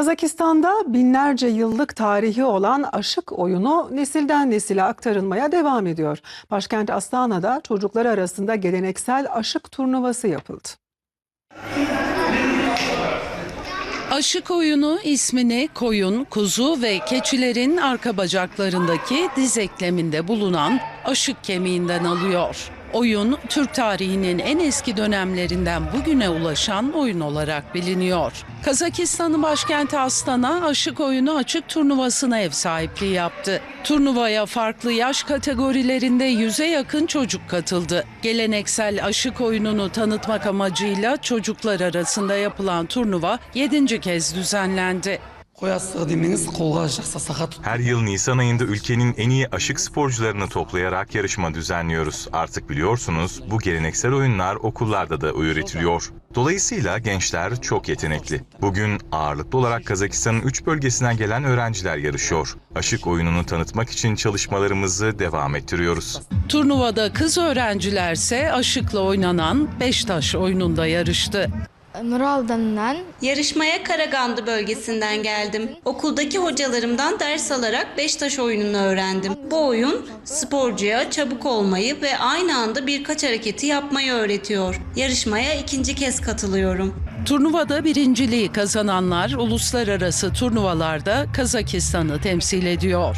Kazakistan'da binlerce yıllık tarihi olan aşık oyunu nesilden nesile aktarılmaya devam ediyor. Başkent Astana'da çocuklar arasında geleneksel aşık turnuvası yapıldı. Aşık oyunu ismini koyun, kuzu ve keçilerin arka bacaklarındaki diz ekleminde bulunan aşık kemiğinden alıyor. Oyun Türk tarihinin en eski dönemlerinden bugüne ulaşan oyun olarak biliniyor. Kazakistan'ın başkenti Astana aşık oyunu açık turnuvasına ev sahipliği yaptı. Turnuvaya farklı yaş kategorilerinde yüze yakın çocuk katıldı. Geleneksel aşık oyununu tanıtmak amacıyla çocuklar arasında yapılan turnuva 7. kez düzenlendi. Her yıl Nisan ayında ülkenin en iyi aşık sporcularını toplayarak yarışma düzenliyoruz. Artık biliyorsunuz bu geleneksel oyunlar okullarda da öğretiliyor. Dolayısıyla gençler çok yetenekli. Bugün ağırlıklı olarak Kazakistan'ın 3 bölgesinden gelen öğrenciler yarışıyor. Aşık oyununu tanıtmak için çalışmalarımızı devam ettiriyoruz. Turnuvada kız öğrencilerse aşıkla oynanan beş taş oyununda yarıştı. Nural'dan Yarışmaya Karagandı bölgesinden geldim. Okuldaki hocalarımdan ders alarak Beştaş oyununu öğrendim. Bu oyun sporcuya çabuk olmayı ve aynı anda birkaç hareketi yapmayı öğretiyor. Yarışmaya ikinci kez katılıyorum. Turnuvada birinciliği kazananlar uluslararası turnuvalarda Kazakistan'ı temsil ediyor.